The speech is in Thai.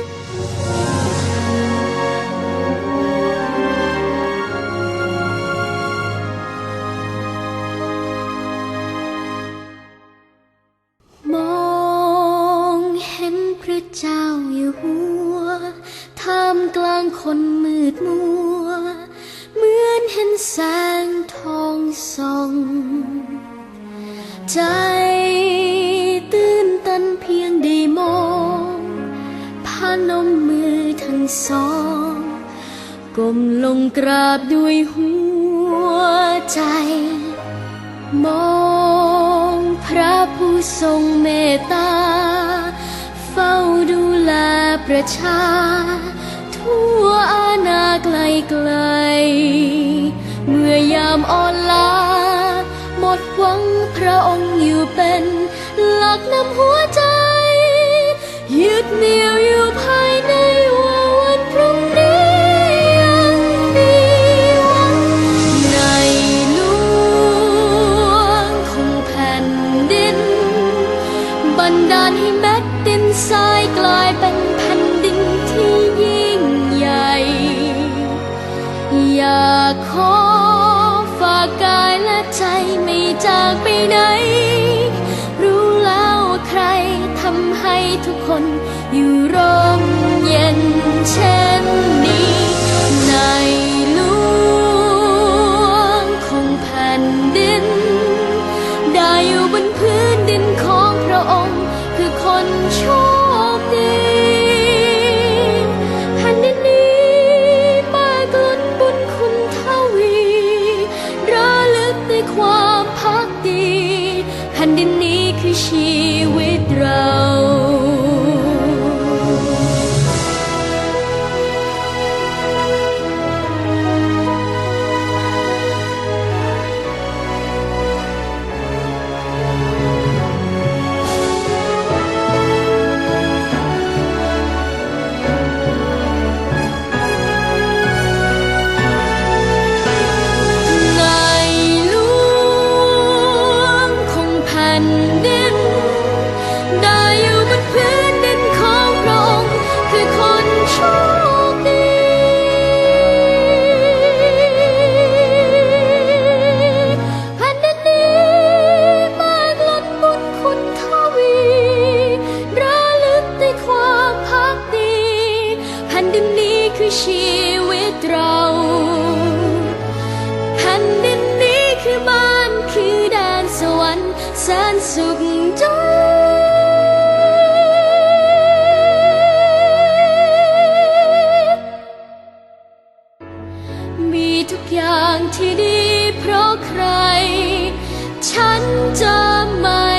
มองเห็นพระเจ้าอยู่หัวท่ามกลางคนมืดมัว เหมือนเห็นแสงทองส่องใจ ก้มลงกราบด้วยหัวใจ มองพระผู้ทรงเมตตา เฝ้าดูแลประชา ทั่วอาณาไกลไกล เมื่อยามอ่อนล้าหมดหวังพระองค์อยู่เป็น หลักนำหัว ยกลายเป็นแผ่นดินที่ยิ่งใหญ่ อยากขอฝากกายและใจไม่จากไปไหน ความพักดีแผ่นดินนี้คือชี ดินนี้คือชีวิตเราแผ่นดินนี้คือบ้านคือแดนสวรรค์แสนสุขใจมีทุกอย่างที่ดีเพราะใคร ฉันจะไม่